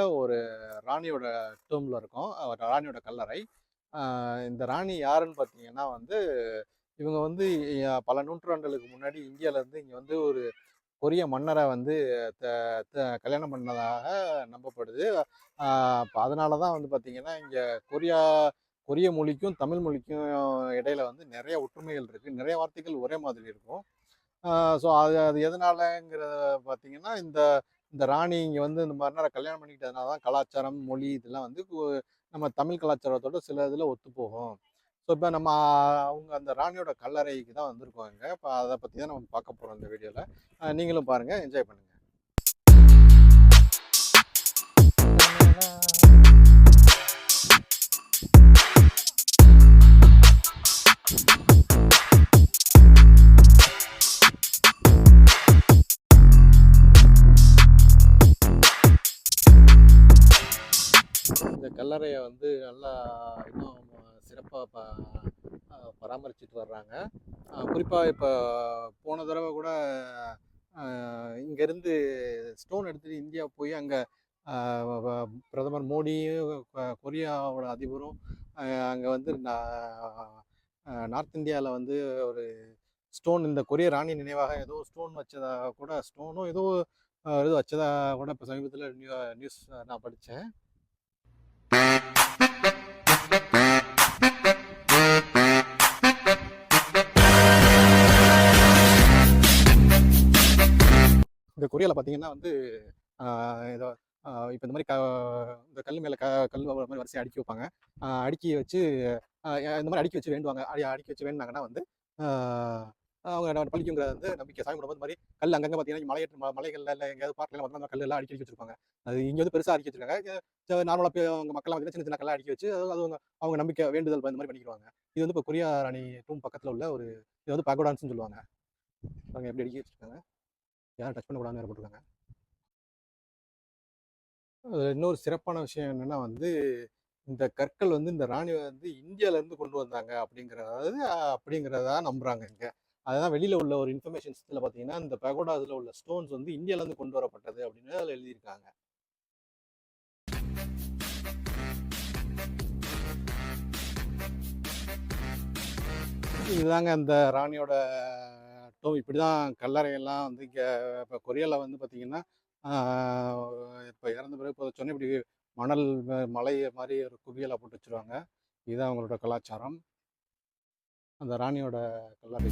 ஒரு ராணியோட டூமில் இருக்கும். ராணியோட கல்லறை. இந்த ராணி யாருன்னு பார்த்தீங்கன்னா வந்து இவங்க வந்து பல நூற்றாண்டுகளுக்கு முன்னாடி இந்தியாவிலேருந்து இங்கே வந்து ஒரு கொரிய மன்னரை வந்து த- த- கல்யாணம் பண்ணதாக நம்பப்படுது. அதனால தான் வந்து பார்த்திங்கன்னா இங்கே கொரியா கொரிய மொழிக்கும் தமிழ் மொழிக்கும் இடையில வந்து நிறைய ஒற்றுமைகள் இருக்குது நிறைய வார்த்தைகள் ஒரே மாதிரி இருக்கும். ஸோ அது அது எதனாலங்கிறத பார்த்தீங்கன்னா இந்த இந்த ராணி இங்கே வந்து இந்த மன்னரை கல்யாணம் பண்ணிக்கிட்டதுனால தான் கலாச்சாரம் மொழி இதெல்லாம் வந்து கு- நம்ம தமிழ் கலாச்சாரத்தோட சில இதில் ஒத்து போகும் ஸோ இப்போ நம்ம அவங்க அந்த ராணியோட கல்லறைக்கு தான் வந்திருக்கோம் இங்கே. இப்போ அதை பற்றி தான் நம்ம பார்க்க போகிறோம் இந்த வீடியோவில் நீங்களும் பாருங்கள் என்ஜாய் பண்ணுங்கள் கல்லறையை வந்து நல்லா இன்னும் சிறப்பாக ப பராமரிச்சுட்டு வர்றாங்க. குறிப்பாக இப்போ போன தடவை கூட இங்கேருந்து ஸ்டோன் எடுத்துகிட்டு இந்தியா போய் அங்கே பிரதமர் மோடியும் கொரியாவோட அதிபரும் அங்கே வந்து நார்த் இந்தியாவில் வந்து ஒரு ஸ்டோன் இந்த கொரிய ராணி நினைவாக ஏதோ ஸ்டோன் வச்சதா கூட ஸ்டோனும் ஏதோ இது வச்சதாக வச்சதா கூட இப்போ சமீபத்தில் நியூ நியூஸ் நான் படித்தேன் இந்த கொரியாவில் பார்த்தீங்கன்னா வந்து ஆஹ் ஏதோ இப்போ இந்த மாதிரி க இந்த கல் மேலே க கல் மாதிரி வரிசையாக அடுக்கி வைப்பாங்க. அடுக்கி வச்சு இந்த மாதிரி அடுக்கி வச்சு வேண்டுவாங்க. அடி அடுக்கி வச்சு வேணுனாங்கன்னா வந்து அவங்க நம்ம பழிக்குங்கிற வந்து நம்பிக்கை சாமி கும்பிடும் மாதிரி கல் அங்கங்கே பார்த்தீங்கன்னா மலையேற்ற மலைகள்ல இல்லை எங்கேயாவது பார்க்கலாம் வந்து அந்த கல்லெல்லாம் எல்லாம் வச்சிருப்பாங்க. அது இங்கே வந்து பெருசாக அடிக்க வச்சிருக்காங்க. நார்மலாக அவங்க மக்கள் பார்த்தீங்கன்னா சின்ன சின்ன கல்லாம் அடிக்க வச்சு அது அது அவங்க நம்பிக்கை வேண்டுதல் இந்த மாதிரி பண்ணிக்கிறாங்க இது வந்து இப்போ கொரியா ராணி டூம் பக்கத்தில் உள்ள ஒரு இது வந்து பகோடான்ஸ்னு சொல்லுவாங்க. அவங்க எப்படி அடிக்க வச்சிருக்காங்க? யாரும் டச் பண்ணக்கூடாதுன்னு வேறு போட்டிருக்காங்க. இன்னொரு சிறப்பான விஷயம் என்னென்னா வந்து இந்த கற்கள் வந்து இந்த ராணி வந்து இந்தியாவிலேருந்து கொண்டு வந்தாங்க அப்படிங்கிறதாவது அப்படிங்கிறதா நம்புகிறாங்க இங்கே. அதுதான் வெளியில் உள்ள ஒரு இன்ஃபர்மேஷன்ஸ் இதில் பார்த்தீங்கன்னா இந்த பகோடாஸில் உள்ள ஸ்டோன்ஸ் வந்து இந்தியாவிலேருந்து கொண்டு வரப்பட்டது அப்படின்னு அதில் எழுதியிருக்காங்க. இதுதாங்க அந்த ராணியோட டோம் இப்படி தான் கல்லறையெல்லாம் வந்து இங்கே இப்போ கொரியாவில் வந்து பார்த்தீங்கன்னா இப்போ இறந்த பிறகு இப்போ சொன்ன இப்படி மணல் மலை மாதிரி ஒரு குவியலாக போட்டு வச்சிருவாங்க. இதுதான் அவங்களோட கலாச்சாரம். அந்த ராணியோட கல்லறை.